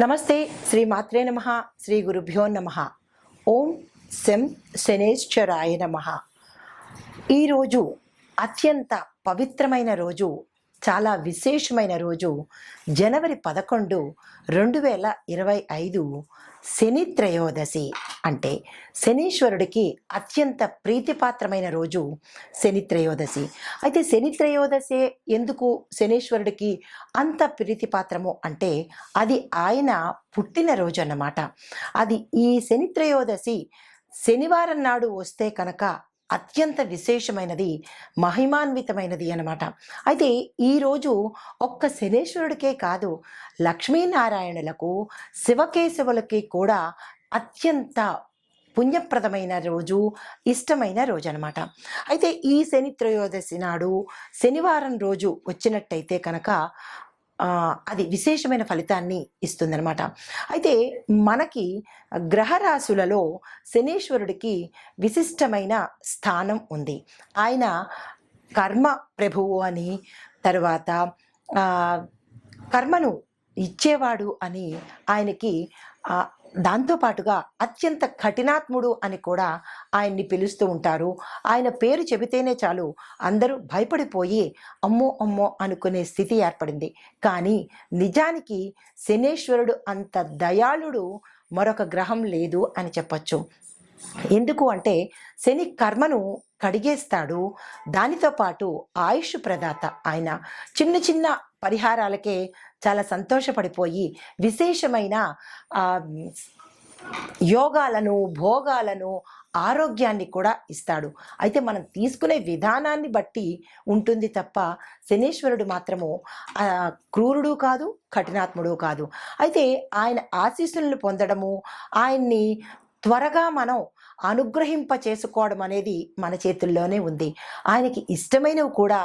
నమస్తే శ్రీ మాత్రే నమ శ్రీ గురుభ్యో నమ. ఓం శం శనేశ్వరాయ నమ. ఈరోజు అత్యంత పవిత్రమైన రోజు చాలా విశేషమైన రోజు జనవరి పదకొండు రెండు వేల ఇరవై ఐదు శని త్రయోదశి అంటే శనీశ్వరుడికి అత్యంత ప్రీతిపాత్రమైన రోజు శని త్రయోదశి. అయితే శని త్రయోదశే ఎందుకు శనీశ్వరుడికి అంత ప్రీతిపాత్రము అంటే అది ఆయన పుట్టినరోజు అన్నమాట. అది ఈ శని త్రయోదశి శనివారం నాడు వస్తే కనుక అత్యంత విశేషమైనది మహిమాన్వితమైనది అనమాట అయితే ఈరోజు ఒక్క శనేశ్వరుడికే కాదు లక్ష్మీనారాయణులకు శివకేశవులకి కూడా అత్యంత పుణ్యప్రదమైన రోజు ఇష్టమైన రోజు అనమాట అయితే ఈ శని త్రయోదశి నాడు శనివారం రోజు వచ్చినట్టయితే కనుక అది విశేషమైన ఫలితాన్ని ఇస్తుందనమాట అయితే మనకి గ్రహరాశులలో శనీశ్వరుడికి విశిష్టమైన స్థానం ఉంది. ఆయన కర్మ ప్రభువు అని తర్వాత కర్మను ఇచ్చేవాడు అని ఆయనకి దాంతోపాటుగా అత్యంత కఠినాత్ముడు అని కూడా ఆయన్ని పిలుస్తూ ఉంటారు. ఆయన పేరు చెబితేనే చాలు అందరూ భయపడిపోయి అమ్మో అమ్మో అనుకునే స్థితి ఏర్పడింది. కానీ నిజానికి శనేశ్వరుడు అంత దయాళుడు మరొక గ్రహం లేదు అని చెప్పొచ్చు. ఎందుకు అంటే శని కర్మను కడిగేస్తాడు. దానితో పాటు ఆయుష్ ప్రదాత ఆయన చిన్న చిన్న పరిహారాలకే చాలా సంతోషపడిపోయి విశేషమైన యోగాలను భోగాలను ఆరోగ్యాన్ని కూడా ఇస్తాడు. అయితే మనం తీసుకునే విధానాన్ని బట్టి ఉంటుంది తప్ప శనీశ్వరుడు మాత్రము క్రూరుడు కాదు కఠినాత్ముడు కాదు. అయితే ఆయన ఆశీస్సులను పొందడము ఆయన్ని త్వరగా మనం అనుగ్రహింప చేసుకోవడం అనేది మన చేతుల్లోనే ఉంది. ఆయనకి ఇష్టమైనవి కూడా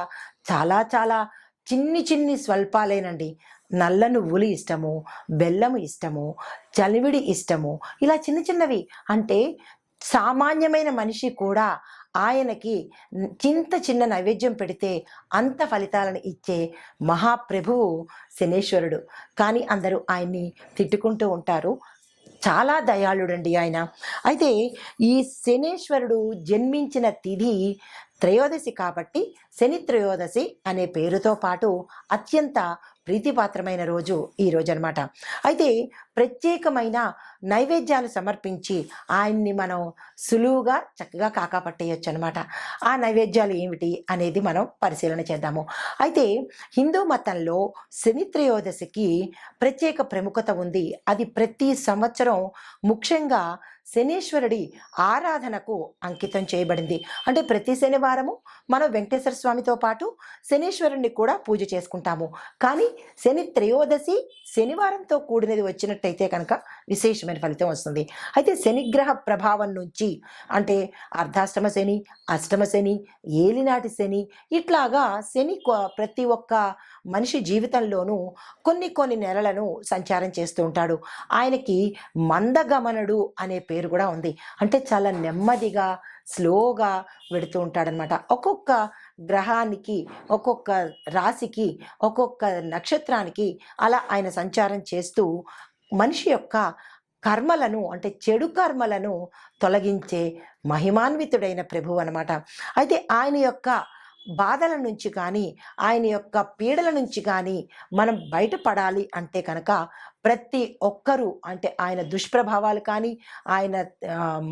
చాలా చాలా చిన్ని చిన్ని స్వల్పాలేనండి. నల్ల నువ్వులు ఇష్టము బెల్లము ఇష్టము చలివిడి ఇష్టము ఇలా చిన్న చిన్నవి. అంటే సామాన్యమైన మనిషి కూడా ఆయనకి చింత చిన్న నైవేద్యం పెడితే అంత ఫలితాలను ఇచ్చే మహాప్రభువు శనేశ్వరుడు. కానీ అందరూ ఆయన్ని తిట్టుకుంటూ ఉంటారు. చాలా దయాళుడండి ఆయన. అయితే ఈ శనేశ్వరుడు జన్మించిన తిథి త్రయోదశి కాబట్టి శని త్రయోదశి అనే పేరుతో పాటు అత్యంత ప్రీతిపాత్రమైన రోజు ఈ రోజు అనమాట అయితే ప్రత్యేకమైన నైవేద్యాలు సమర్పించి ఆయన్ని మనం సులువుగా చక్కగా కాకాపట్టేయచ్చు అనమాట ఆ నైవేద్యాలు ఏమిటి అనేది మనం పరిశీలన చేద్దాము. అయితే హిందూ మతంలో శని త్రయోదశికి ప్రత్యేక ప్రముఖత ఉంది. అది ప్రతి సంవత్సరం ముఖ్యంగా శనీశ్వరుడి ఆరాధనకు అంకితం చేయబడింది. అంటే ప్రతి శనివారము మనం వెంకటేశ్వర స్వామితో పాటు శనీశ్వరుణ్ణి కూడా పూజ చేసుకుంటాము. కానీ శని త్రయోదశి శనివారంతో కూడినది వచ్చినట్టయితే కనుక విశేషమైన ఫలితం వస్తుంది. అయితే శనిగ్రహ ప్రభావం నుంచి అంటే అర్ధాష్టమ శని అష్టమ శని ఏలినాటి శని ఇట్లాగా శని ప్రతి ఒక్క మనిషి జీవితంలోనూ కొన్ని కొన్ని నెలలను సంచారం చేస్తూ ఉంటాడు. ఆయనకి మందగమనుడు అనే పేరు కూడా ఉంది. అంటే చాలా నెమ్మదిగా స్లోగా వెడుతూ ఉంటాడనమాట ఒక్కొక్క గ్రహానికి ఒక్కొక్క రాశికి ఒక్కొక్క నక్షత్రానికి అలా ఆయన సంచారం చేస్తూ మనిషి యొక్క కర్మలను అంటే చెడు కర్మలను తొలగించే మహిమాన్వితుడైన ప్రభువు అనమాట అయితే ఆయన యొక్క బాధల నుంచి కానీ ఆయన యొక్క పీడల నుంచి కానీ మనం బయటపడాలి అంటే కనుక ప్రతి ఒక్కరూ అంటే ఆయన దుష్ప్రభావాలు కానీ ఆయన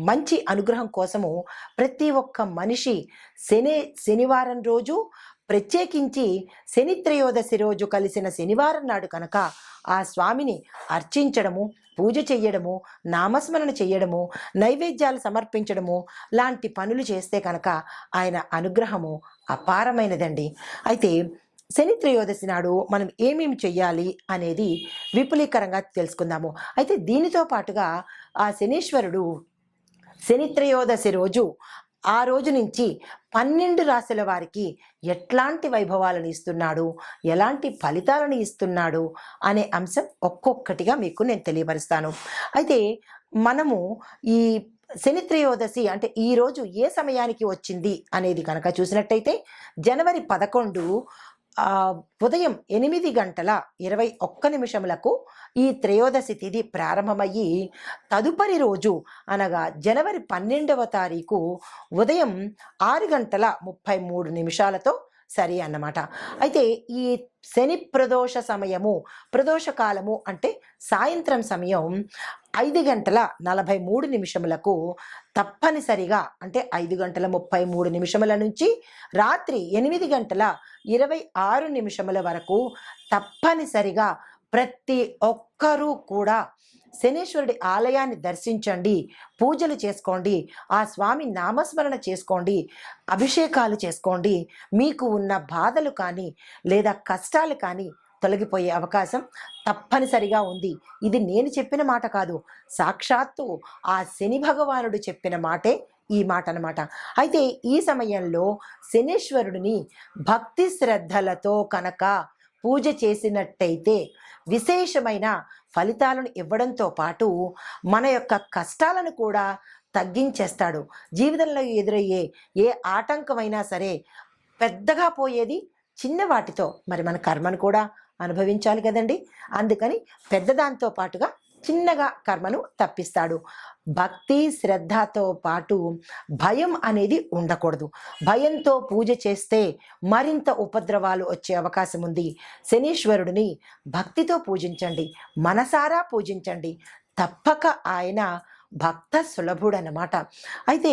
మంచి అనుగ్రహం కోసము ప్రతి ఒక్క మనిషి శని శనివారం రోజు ప్రత్యేకించి శని త్రయోదశి రోజు కలిసిన శనివారం నాడు కనుక ఆ స్వామిని అర్చించడము పూజ చెయ్యడము నామస్మరణ చెయ్యడము నైవేద్యాలు సమర్పించడము లాంటి పనులు చేస్తే కనుక ఆయన అనుగ్రహము అపారమైనదండి. అయితే శని త్రయోదశి నాడు మనం ఏమేమి చెయ్యాలి అనేది విపులీకరంగా తెలుసుకుందాము. అయితే దీనితో పాటుగా ఆ శనీశ్వరుడు శని త్రయోదశి రోజు ఆ రోజు నుంచి పన్నెండు రాశుల వారికి ఎట్లాంటి వైభవాలను ఇస్తున్నాడు? ఎలాంటి ఫలితాలను ఇస్తున్నాడు? అనే అంశం ఒక్కొక్కటిగా మీకు నేను తెలియపరుస్తాను. అయితే మనము ఈ శని త్రయోదశి అంటే ఈరోజు ఏ సమయానికి వచ్చింది అనేది కనుక చూసినట్టయితే జనవరి పదకొండు ఉదయం ఎనిమిది గంటల ఇరవై ఒక్క నిమిషములకు ఈ త్రయోదశి తిథి ప్రారంభమయ్యి తదుపరి రోజు అనగా జనవరి పన్నెండవ తారీఖు ఉదయం ఆరు గంటల ముప్పై మూడు నిమిషాలతో సరి అన్నమాట. అయితే ఈ శని ప్రదోష సమయము ప్రదోష కాలము అంటే సాయంత్రం సమయం ఐదు గంటల నలభై మూడు నిమిషములకు తప్పనిసరిగా అంటే ఐదు గంటల ముప్పై మూడు నిమిషముల నుంచి రాత్రి ఎనిమిది గంటల ఇరవై ఆరు నిమిషముల వరకు తప్పనిసరిగా ప్రతి ఒక్కరూ కూడా శనీశ్వరుడి ఆలయాన్ని దర్శించండి పూజలు చేసుకోండి ఆ స్వామి నామస్మరణ చేసుకోండి అభిషేకాలు చేసుకోండి. మీకు ఉన్న బాధలు కానీ లేదా కష్టాలు కానీ తొలగిపోయే అవకాశం తప్పనిసరిగా ఉంది. ఇది నేను చెప్పిన మాట కాదు. సాక్షాత్తు ఆ శని భగవానుడు చెప్పిన మాటే ఈ మాట అనమాట అయితే ఈ సమయంలో శనీశ్వరుడిని భక్తి శ్రద్ధలతో కనుక పూజ చేసినట్టయితే విశేషమైన ఫలితాలను ఇవ్వడంతో పాటు మన యొక్క కష్టాలను కూడా తగ్గించేస్తాడు. జీవితంలో ఎదురయ్యే ఏ ఆటంకమైనా సరే పెద్దగా పోయేది చిన్న వాటితో. మరి మన కర్మను కూడా అనుభవించాలి కదండి. అందుకని పెద్దదాంతో పాటుగా చిన్నగా కర్మను తప్పిస్తాడు. భక్తి శ్రద్ధతో పాటు భయం అనేది ఉండకూడదు. భయంతో పూజ చేస్తే మరింత ఉపద్రవాలు వచ్చే అవకాశం ఉంది. శనీశ్వరుడిని భక్తితో పూజించండి. మనసారా పూజించండి. తప్పక ఆయన భక్త సులభుడు అన్నమాట అయితే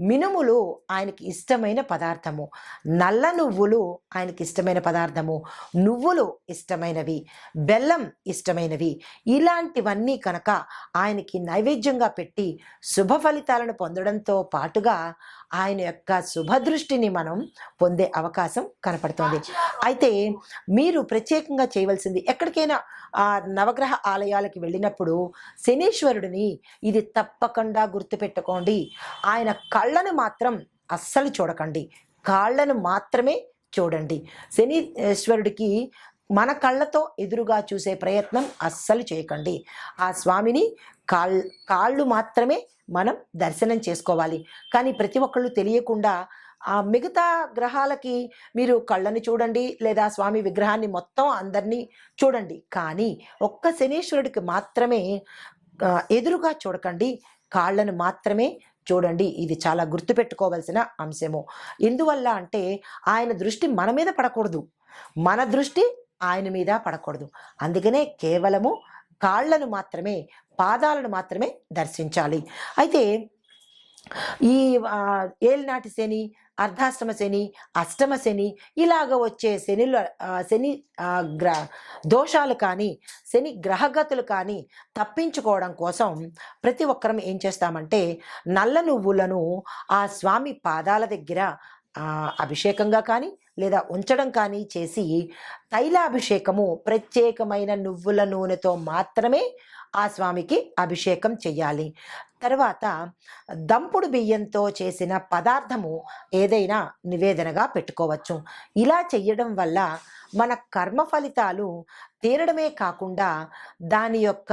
మినుములు ఆయనకి ఇష్టమైన పదార్థము. నల్ల నువ్వులు ఆయనకి ఇష్టమైన పదార్థము. నువ్వులు ఇష్టమైనవి. బెల్లం ఇష్టమైనవి. ఇలాంటివన్నీ కనుక ఆయనకి నైవేద్యంగా పెట్టి శుభ ఫలితాలను పొందడంతో పాటుగా ఆయన యొక్క శుభదృష్టిని మనం పొందే అవకాశం కనపడుతుంది. అయితే మీరు ప్రత్యేకంగా చేయవలసింది ఎక్కడికైనా ఆ నవగ్రహ ఆలయాలకి వెళ్ళినప్పుడు శనీశ్వరుడిని ఇది తప్పకుండా గుర్తుపెట్టుకోండి. ఆయన కళ్ళను మాత్రం అస్సలు చూడకండి. కాళ్ళను మాత్రమే చూడండి. శనీశ్వరుడికి మన కళ్ళతో ఎదురుగా చూసే ప్రయత్నం అస్సలు చేయకండి. ఆ స్వామిని కాళ్ కాళ్ళు మాత్రమే మనం దర్శనం చేసుకోవాలి. కానీ ప్రతి ఒక్కళ్ళు తెలియకుండా ఆ మిగతా గ్రహాలకి మీరు కళ్ళని చూడండి లేదా స్వామి విగ్రహాన్ని మొత్తం అందరినీ చూడండి. కానీ ఒక్క శనీశ్వరుడికి మాత్రమే ఎదురుగా చూడకండి. కాళ్ళను మాత్రమే చూడండి. ఇది చాలా గుర్తుపెట్టుకోవాల్సిన అంశము. ఎందువల్ల అంటే ఆయన దృష్టి మన మీద పడకూడదు. మన దృష్టి ఆయన మీద పడకూడదు. అందుకనే కేవలము కాళ్ళను మాత్రమే పాదాలను మాత్రమే దర్శించాలి. అయితే ఈ ఏలినాటి శని అర్ధాష్టమ శని అష్టమ శని ఇలాగ వచ్చే శనిలో శని గ్ర దోషాలు కానీ శని గ్రహగతులు కానీ తప్పించుకోవడం కోసం ప్రతి ఒక్కరం ఏం చేస్తామంటే నల్ల నువ్వులను ఆ స్వామి పాదాల దగ్గర అభిషేకంగా కానీ లేదా ఉంచడం కానీ చేసి తైలాభిషేకము ప్రత్యేకమైన నువ్వుల నూనెతో మాత్రమే ఆ స్వామికి అభిషేకం చెయ్యాలి. తర్వాత దంపుడు బియ్యంతో చేసిన పదార్థము ఏదైనా నివేదనగా పెట్టుకోవచ్చు. ఇలా చెయ్యడం వల్ల మన కర్మ ఫలితాలు తీరడమే కాకుండా దాని యొక్క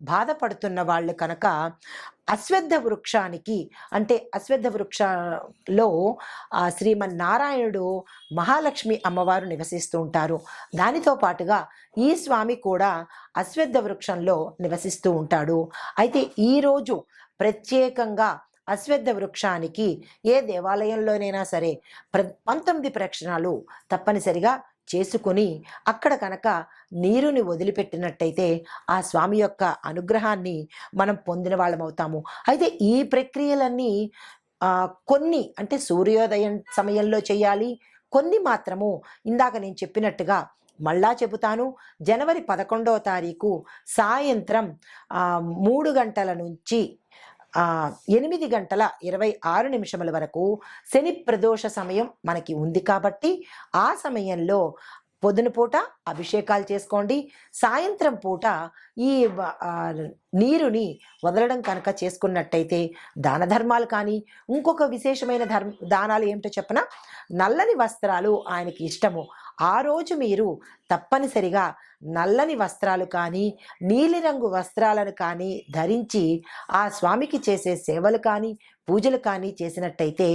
బాధపడుతున్న వాళ్ళు కనుక అశ్వద్ధ వృక్షానికి అంటే అశ్వద్ధ వృక్షలో ఆ శ్రీమన్నారాయణుడు మహాలక్ష్మి అమ్మవారు నివసిస్తూ ఉంటారు. దానితో పాటుగా ఈ స్వామి కూడా అశ్వద్ధ వృక్షంలో నివసిస్తూ ఉంటాడు. అయితే ఈరోజు ప్రత్యేకంగా అశ్వద్ధ వృక్షానికి ఏ దేవాలయంలోనైనా సరే ప్ర పంతొమ్మిది ప్రక్షణాలు తప్పనిసరిగా చేసుకొని అక్కడ కనుక నీరుని వదిలిపెట్టినట్టయితే ఆ స్వామి యొక్క అనుగ్రహాన్ని మనం పొందిన వాళ్ళం అవుతాము. అయితే ఈ ప్రక్రియలన్నీ కొన్ని అంటే సూర్యోదయం సమయంలో చేయాలి కొన్ని మాత్రము ఇందాక నేను చెప్పినట్టుగా మళ్ళా చెబుతాను. జనవరి పదకొండవ తారీఖు సాయంత్రం మూడు గంటల నుంచి ఎనిమిది గంటల ఇరవై ఆరు నిమిషముల వరకు శని ప్రదోష సమయం మనకి ఉంది కాబట్టి ఆ సమయంలో పొద్దున పూట అభిషేకాలు చేసుకోండి. సాయంత్రం పూట ఈ నీరుని వదలడం కనుక చేసుకున్నట్టయితే దాన ధర్మాలు కానీ ఇంకొక విశేషమైన ధర్మ దానాలు ఏమిటో చెప్పన? నల్లని వస్త్రాలు ఆయనకి ఇష్టము. ఆ రోజు మీరు తప్పనిసరిగా నల్లని వస్త్రాలు కానీ నీలిరంగు వస్త్రాలను కానీ ధరించి ఆ స్వామికి చేసే సేవలు కానీ పూజలు కానీ చేసినట్టయితే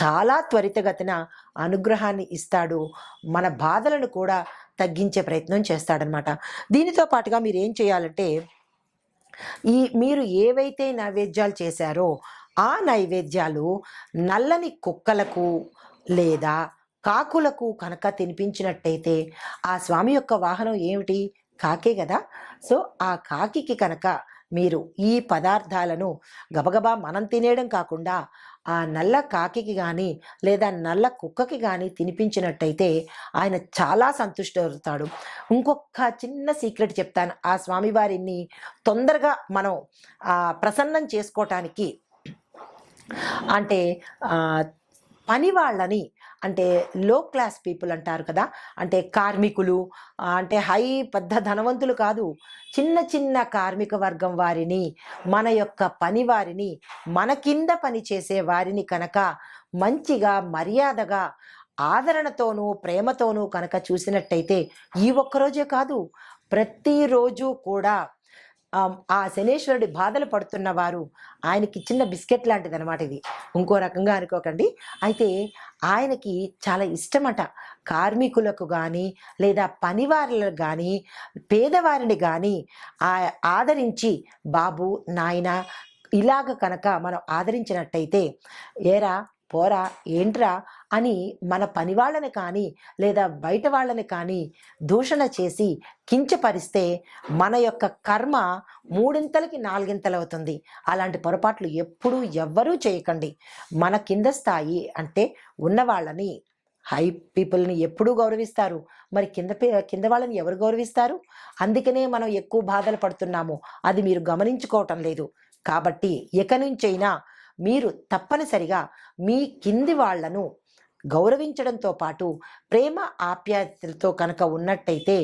చాలా త్వరితగతిన అనుగ్రహాన్ని ఇస్తాడు. మన బాధలను కూడా తగ్గించే ప్రయత్నం చేస్తాడనమాట దీనితో పాటుగా మీరు ఏం చేయాలంటే ఈ మీరు ఏవైతే నైవేద్యాలు చేశారో ఆ నైవేద్యాలు నల్లని కుక్కలకు లేదా కాకులకు కనుక తినిపించినట్టయితే ఆ స్వామి యొక్క వాహనం ఏమిటి? కాకే కదా. సో ఆ కాకికి కనుక మీరు ఈ పదార్థాలను గబగబా మనం తినేయడం కాకుండా ఆ నల్ల కాకికి కానీ లేదా నల్ల కుక్కకి కానీ తినిపించినట్టయితే ఆయన చాలా సంతుష్టవుతాడు. ఇంకొక చిన్న సీక్రెట్ చెప్తాను. ఆ స్వామివారిని తొందరగా మనం ఆ, ప్రసన్నం చేసుకోవటానికి అంటే పని వాళ్ళని అంటే లో క్లాస్ పీపుల్ అంటారు కదా. అంటే కార్మికులు అంటే హై పెద్ద ధనవంతులు కాదు. చిన్న చిన్న కార్మిక వర్గం వారిని మన యొక్క పని వారిని మన కింద పని చేసే వారిని కనుక మంచిగా మర్యాదగా ఆదరణతోనూ ప్రేమతోనూ కనుక చూసినట్టయితే ఈ ఒక్కరోజే కాదు. ప్రతిరోజు కూడా ఆ, శనేశ్వరుడి బాధలు పడుతున్న వారు ఆయనకి చిన్న బిస్కెట్ లాంటిది అనమాట ఇది. ఇంకో రకంగా అనుకోకండి. అయితే ఆయనకి చాలా ఇష్టమట. కార్మికులకు కానీ లేదా పనివారులకు కానీ పేదవారిని కానీ ఆ ఆదరించి బాబు నాయన ఇలాగ కనుక మనం ఆదరించినట్టయితే ఏరా పోరా ఏంట్రా అని మన పని వాళ్ళని కానీ లేదా బయట వాళ్ళని కానీ దూషణ చేసి కించపరిస్తే మన యొక్క కర్మ మూడింతలకి నాలుగింతలు అవుతుంది అలాంటి పొరపాట్లు ఎప్పుడూ ఎవ్వరూ చేయకండి. మన కింద స్థాయి అంటే ఉన్న వాళ్ళని హై పీపుల్ని ఎప్పుడూ గౌరవిస్తారు. మరి కింద పే- కింద వాళ్ళని ఎవరు గౌరవిస్తారు? అందుకనే మనం ఎక్కువ బాధలు పడుతున్నాము. అది మీరు గమనించుకోవటం లేదు. కాబట్టి ఇక నుంచైనా మీరు తప్పనిసరిగా మీ కింది వాళ్ళను గౌరవించడంతో పాటు ప్రేమ ఆప్యాయతలతో కనుక ఉన్నట్టయితే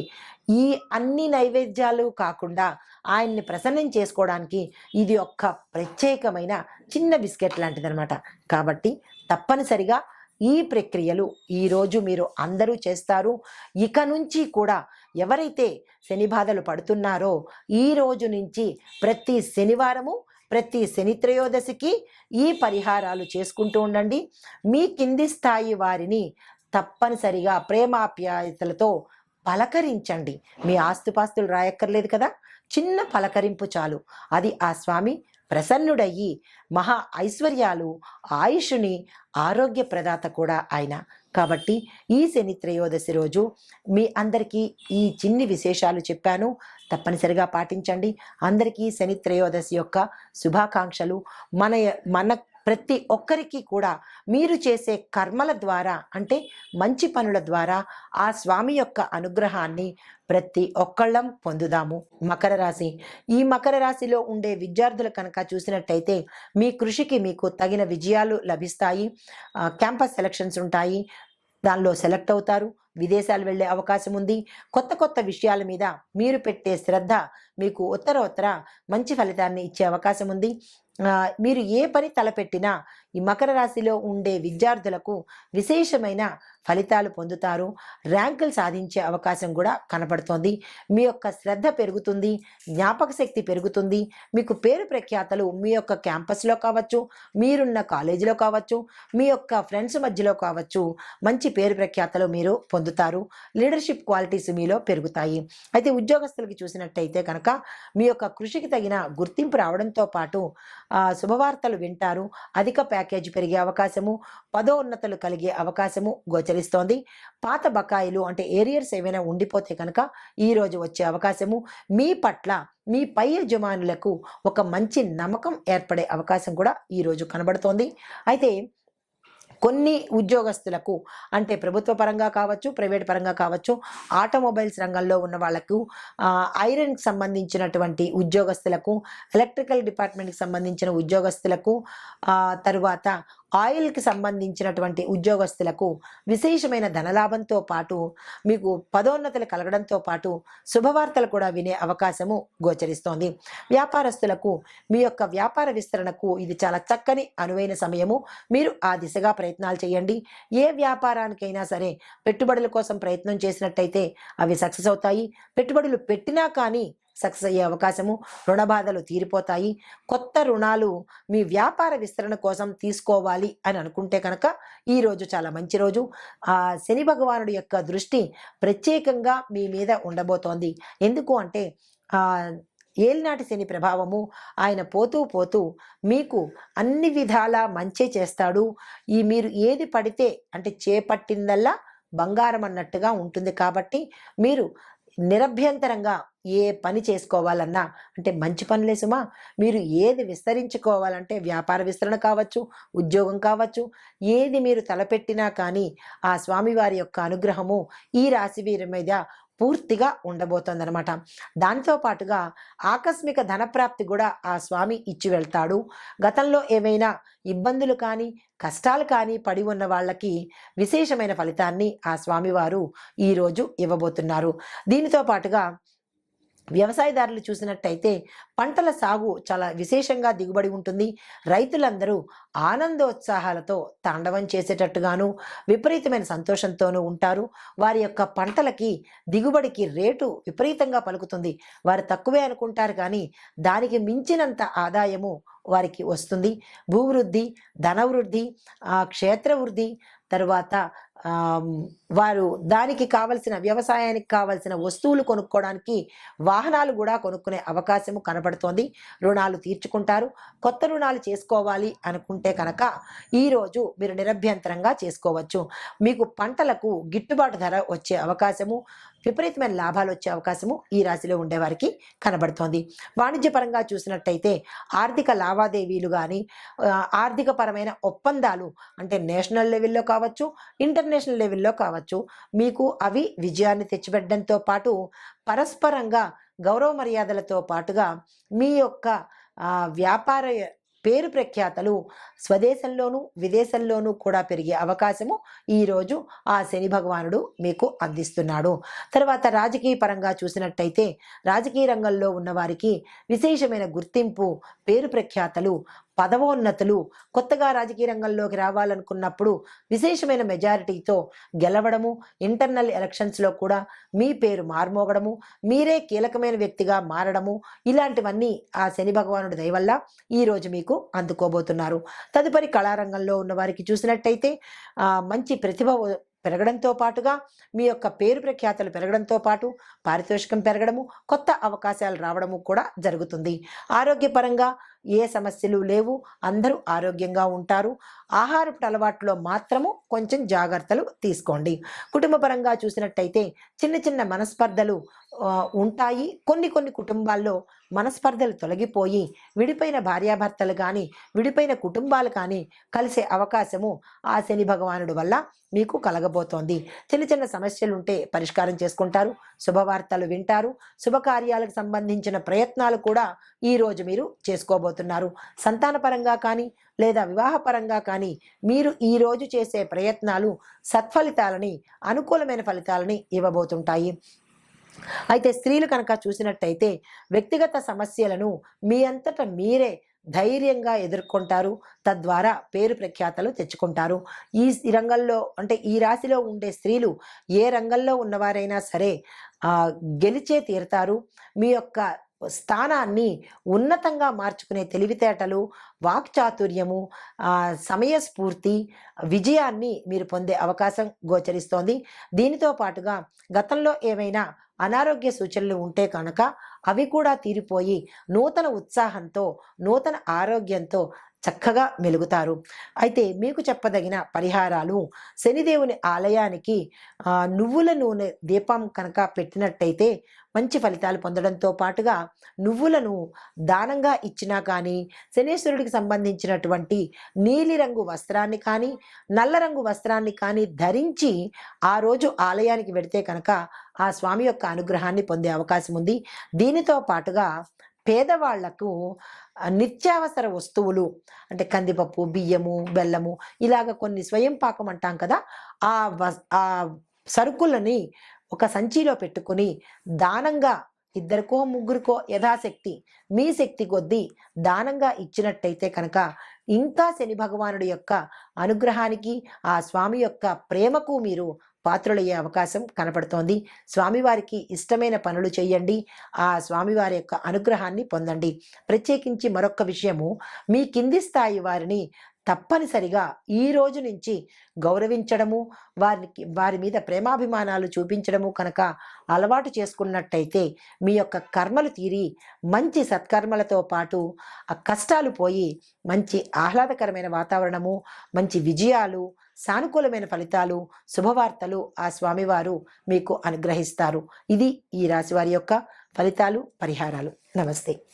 ఈ అన్ని నైవేద్యాలు కాకుండా ఆయన్ని ప్రసన్నం చేసుకోవడానికి ఇది ఒక్క ప్రత్యేకమైన చిన్న బిస్కెట్ లాంటిదనమాట కాబట్టి తప్పనిసరిగా ఈ ప్రక్రియలు ఈరోజు మీరు అందరూ చేస్తారు. ఇక నుంచి కూడా ఎవరైతే శని బాధలు పడుతున్నారో ఈ రోజు నుంచి ప్రతి శనివారము ప్రతి శని త్రయోదశికి ఈ పరిహారాలు చేసుకుంటూ ఉండండి. మీ కింది స్థాయి వారిని తప్పనిసరిగా ప్రేమాప్యాయతలతో పలకరించండి. మీ ఆస్తుపాస్తులు రాయక్కర్లేదు కదా? చిన్న పలకరింపు చాలు. అది ఆ స్వామి ప్రసన్నుడయ్యి మహా ఐశ్వర్యాలు ఆయుషుని ఆరోగ్య ప్రదాత కూడా ఆయన. కాబట్టి ఈ శని త్రయోదశి రోజు మీ అందరికీ ఈ చిన్ని విశేషాలు చెప్పాను. తప్పనిసరిగా పాటించండి. అందరికీ శని త్రయోదశి యొక్క శుభాకాంక్షలు. మన మన ప్రతి ఒక్కరికి కూడా మీరు చేసే కర్మల ద్వారా అంటే మంచి పనుల ద్వారా ఆ స్వామి యొక్క అనుగ్రహాన్ని ప్రతి ఒక్కళ్ళం పొందుదాము. మకర రాశి. ఈ మకర రాశిలో ఉండే విద్యార్థులు కనుక చూసినట్టయితే మీ కృషికి మీకు తగిన విజయాలు లభిస్తాయి. క్యాంపస్ సెలక్షన్స్ ఉంటాయి. దానిలో సెలెక్ట్ అవుతారు. విదేశాలు వెళ్ళే అవకాశం ఉంది. కొత్త కొత్త విషయాల మీద మీరు పెట్టే శ్రద్ధ మీకు ఉత్తర ఉత్తర మంచి ఫలితాన్ని ఇచ్చే అవకాశం ఉంది. మీరు ఏ పని తలపెట్టినా ఈ మకర రాశిలో ఉండే విద్యార్థులకు విశేషమైన ఫలితాలు పొందుతారు. ర్యాంకులు సాధించే అవకాశం కూడా కనపడుతోంది. మీ యొక్క శ్రద్ధ పెరుగుతుంది జ్ఞాపక శక్తి పెరుగుతుంది. మీకు పేరు ప్రఖ్యాతలు మీ యొక్క క్యాంపస్లో కావచ్చు మీరున్న కాలేజీలో కావచ్చు మీ యొక్క ఫ్రెండ్స్ మధ్యలో కావచ్చు మంచి పేరు ప్రఖ్యాతలు మీరు పొందుతారు. లీడర్షిప్ క్వాలిటీస్ మీలో పెరుగుతాయి. అయితే ఉద్యోగస్తులకి చూసినట్టయితే కనుక మీ యొక్క కృషికి తగిన గుర్తింపు రావడంతో పాటు శుభవార్తలు వింటారు. అధిక ప్యాక్ ప్యాకేజీ పెరిగే అవకాశము పదోన్నతులు కలిగే అవకాశము గోచరిస్తోంది. పాత బకాయిలు అంటే ఏరియర్స్ ఏవైనా ఉండిపోతే కనుక ఈరోజు వచ్చే అవకాశము మీ పట్ల మీ పై యజమానులకు ఒక మంచి నమ్మకం ఏర్పడే అవకాశం కూడా ఈ రోజు కనబడుతోంది. అయితే కొన్ని ఉద్యోగస్తులకు అంటే ప్రభుత్వ పరంగా కావచ్చు ప్రైవేట్ పరంగా కావచ్చు ఆటోమొబైల్స్ రంగంలో ఉన్న వాళ్ళకు ఐరన్కి సంబంధించినటువంటి ఉద్యోగస్తులకు ఎలక్ట్రికల్ డిపార్ట్మెంట్కి సంబంధించిన ఉద్యోగస్తులకు తరువాత ఆయిల్కి సంబంధించినటువంటి ఉద్యోగస్తులకు విశేషమైన ధనలాభంతో పాటు మీకు పదోన్నతులు కలగడంతో పాటు శుభవార్తలు కూడా వినే అవకాశము గోచరిస్తోంది. వ్యాపారస్తులకు మీ యొక్క వ్యాపార విస్తరణకు ఇది చాలా చక్కని అనువైన సమయము. మీరు ఆ దిశగా ప్రయత్నాలు చేయండి. ఏ వ్యాపారానికైనా సరే పెట్టుబడుల కోసం ప్రయత్నం చేసినట్టయితే అవి సక్సెస్ అవుతాయి. పెట్టుబడులు పెట్టినా కానీ సక్సెస్ అయ్యే అవకాశము రుణ బాధలు తీరిపోతాయి. కొత్త రుణాలు మీ వ్యాపార విస్తరణ కోసం తీసుకోవాలి అని అనుకుంటే కనుక ఈ రోజు చాలా మంచి రోజు. ఆ శని భగవానుడి యొక్క దృష్టి ప్రత్యేకంగా మీ మీద ఉండబోతోంది. ఎందుకు అంటే ఏలినాటి శని ప్రభావము ఆయన పోతూ పోతూ మీకు అన్ని విధాలా మంచే చేస్తాడు. ఈ మీరు ఏది పడితే అంటే చేపట్టిందల్లా బంగారం అన్నట్టుగా ఉంటుంది కాబట్టి మీరు నిరభ్యంతరంగా ఏ పని చేసుకోవాలన్నా అంటే మంచి పనులే సుమా మీరు ఏది విస్తరించుకోవాలంటే వ్యాపార విస్తరణ కావచ్చు ఉద్యోగం కావచ్చు ఏది మీరు తలపెట్టినా కానీ ఆ స్వామివారి యొక్క అనుగ్రహము ఈ రాశి వీరి మీద పూర్తిగా ఉండబోతోందనమాట దాంతో పాటుగా ఆకస్మిక ధనప్రాప్తి కూడా ఆ స్వామి ఇచ్చి వెళ్తాడు. గతంలో ఏమైనా ఇబ్బందులు కానీ కష్టాలు కానీ పడి ఉన్న వాళ్ళకి విశేషమైన ఫలితాన్ని ఆ స్వామివారు ఈరోజు ఇవ్వబోతున్నారు. దీనితో పాటుగా వ్యవసాయదారులు చూసినట్టయితే పంటల సాగు చాలా విశేషంగా దిగుబడి ఉంటుంది. రైతులందరూ ఆనందోత్సాహాలతో తాండవం చేసేటట్టుగాను విపరీతమైన సంతోషంతోనూ ఉంటారు. వారి యొక్క పంటలకి దిగుబడికి రేటు విపరీతంగా పలుకుతుంది. వారు తక్కువే అనుకుంటారు కానీ దానికి మించినంత ఆదాయము వారికి వస్తుంది. భూవృద్ధి ధనవృద్ధి ఆ, క్షేత్ర వృద్ధి తరువాత వారు దానికి కావలసిన వ్యవసాయానికి కావలసిన వస్తువులు కొనుక్కోవడానికి వాహనాలు కూడా కొనుక్కునే అవకాశము కనబడుతోంది. రుణాలు తీర్చుకుంటారు. కొత్త రుణాలు చేసుకోవాలి అనుకుంటే కనుక ఈరోజు మీరు నిరభ్యంతరంగా చేసుకోవచ్చు. మీకు పంటలకు గిట్టుబాటు ధర వచ్చే అవకాశము విపరీతమైన లాభాలు వచ్చే అవకాశము ఈ రాశిలో ఉండేవారికి కనబడుతోంది. వాణిజ్యపరంగా చూసినట్టయితే ఆర్థిక లావాదేవీలు కానీ ఆర్థికపరమైన ఒప్పందాలు అంటే నేషనల్ లెవెల్లో కావచ్చు ఇంటర్నేషనల్ లెవెల్లో కావచ్చు. మీకు అవి విజయాన్ని తెచ్చిపెట్టడంతో పాటు పరస్పరంగా గౌరవ మర్యాదలతో పాటుగా మీ యొక్క వ్యాపార పేరు ప్రఖ్యాతలు స్వదేశంలోనూ విదేశంలోనూ కూడా పెరిగే అవకాశము ఈరోజు ఆ శని భగవానుడు మీకు అందిస్తున్నాడు. తర్వాత రాజకీయ పరంగా చూసినట్టయితే రాజకీయ రంగంలో ఉన్నవారికి విశేషమైన గుర్తింపు పేరు ప్రఖ్యాతలు పదవోన్నతులు కొత్తగా రాజకీయ రంగంలోకి రావాలనుకున్నప్పుడు విశేషమైన మెజారిటీతో గెలవడము ఇంటర్నల్ ఎలక్షన్స్లో కూడా మీ పేరు మార్మోగడము మీరే కీలకమైన వ్యక్తిగా మారడము ఇలాంటివన్నీ ఆ శని భగవానుడి దయవల్ల ఈరోజు మీకు అందుకోబోతున్నారు. తదుపరి కళారంగంలో ఉన్న వారికి చూసినట్టయితే మంచి ప్రతిభ పెరగడంతో పాటుగా మీ యొక్క పేరు ప్రఖ్యాతలు పెరగడంతో పాటు పారితోషికం పెరగడము కొత్త అవకాశాలు రావడము కూడా జరుగుతుంది. ఆరోగ్యపరంగా ఏ సమస్యలు లేవు అందరూ ఆరోగ్యంగా ఉంటారు. ఆహారపు అలవాట్లో మాత్రము కొంచెం జాగ్రత్తలు తీసుకోండి. కుటుంబపరంగా చూసినట్టయితే చిన్న చిన్న మనస్పర్ధలు ఉంటాయి. కొన్ని కొన్ని కుటుంబాల్లో మనస్పర్ధలు తొలగిపోయి విడిపోయిన భార్యాభర్తలు కానీ విడిపోయిన కుటుంబాలు కానీ కలిసే అవకాశము ఆ శని భగవానుడు వల్ల మీకు కలగబోతోంది. చిన్న చిన్న సమస్యలు ఉంటే పరిష్కారం చేసుకుంటారు. శుభవార్తలు వింటారు. శుభకార్యాలకు సంబంధించిన ప్రయత్నాలు కూడా ఈరోజు మీరు చేసుకోబోతున్నారు. సంతానపరంగా కానీ లేదా వివాహపరంగా కానీ మీరు ఈరోజు చేసే ప్రయత్నాలు సత్ఫలితాలని అనుకూలమైన ఫలితాలని ఇవ్వబోతుంటాయి. అయితే స్త్రీలు కనుక చూసినట్టయితే వ్యక్తిగత సమస్యలను మీ అంతట మీరే ధైర్యంగా ఎదుర్కొంటారు. తద్వారా పేరు ప్రఖ్యాతలు తెచ్చుకుంటారు. ఈ రంగంలో అంటే ఈ రాశిలో ఉండే స్త్రీలు ఏ రంగంలో ఉన్నవారైనా సరే గెలిచే తీరుతారు. మీ యొక్క స్థానాన్ని ఉన్నతంగా మార్చుకునే తెలివితేటలు వాక్చాతుర్యము సమయస్ఫూర్తి విజయాన్ని మీరు పొందే అవకాశం గోచరిస్తోంది. దీనితో పాటుగా గతంలో ఏమైనా అనారోగ్య సూచనలు ఉంటే కనుక అవి కూడా తీరిపోయి నూతన ఉత్సాహంతో నూతన ఆరోగ్యంతో చక్కగా మెలుగుతారు. అయితే మీకు చెప్పదగిన పరిహారాలు శనిదేవుని ఆలయానికి నువ్వుల నూనె దీపం కనుక పెట్టినట్టయితే మంచి ఫలితాలు పొందడంతో పాటుగా నువ్వులను దానంగా ఇచ్చినా కానీ శనేశ్వరుడికి సంబంధించినటువంటి నీలిరంగు వస్త్రాన్ని కానీ నల్ల రంగు వస్త్రాన్ని కానీ ధరించి ఆ రోజు ఆలయానికి వెడితే కనుక ఆ స్వామి యొక్క అనుగ్రహాన్ని పొందే అవకాశం ఉంది. దీనితో పాటుగా పేదవాళ్ళకు నిత్యావసర వస్తువులు అంటే కందిపప్పు బియ్యము బెల్లము ఇలాగ కొన్ని స్వయం పాకం అంటాం కదా ఆ ఆ సరుకులని ఒక సంచిలో పెట్టుకొని దానంగా ఇద్దరికో ముగ్గురికో యథాశక్తి మీ శక్తి కొద్దీ దానంగా ఇచ్చినట్టయితే కనుక ఇంకా శని భగవానుడి యొక్క అనుగ్రహానికి ఆ స్వామి యొక్క ప్రేమకు మీరు పాత్రులయ్యే అవకాశం కనపడుతోంది. స్వామివారికి ఇష్టమైన పనులు చేయండి. ఆ స్వామివారి యొక్క అనుగ్రహాన్ని పొందండి. ప్రత్యేకించి మరొక విషయము మీ కింది స్థాయి వారిని తప్పనిసరిగా ఈ రోజు నుంచి గౌరవించడము వారికి వారి మీద ప్రేమాభిమానాలు చూపించడము కనుక అలవాటు చేసుకున్నట్టయితే మీ యొక్క కర్మలు తీరి మంచి సత్కర్మలతో పాటు ఆ కష్టాలు పోయి మంచి ఆహ్లాదకరమైన వాతావరణము మంచి విజయాలు సానుకూలమైన ఫలితాలు శుభవార్తలు ఆ స్వామివారు మీకు అనుగ్రహిస్తారు. ఇది ఈ రాశి వారి యొక్క ఫలితాలు పరిహారాలు. నమస్తే.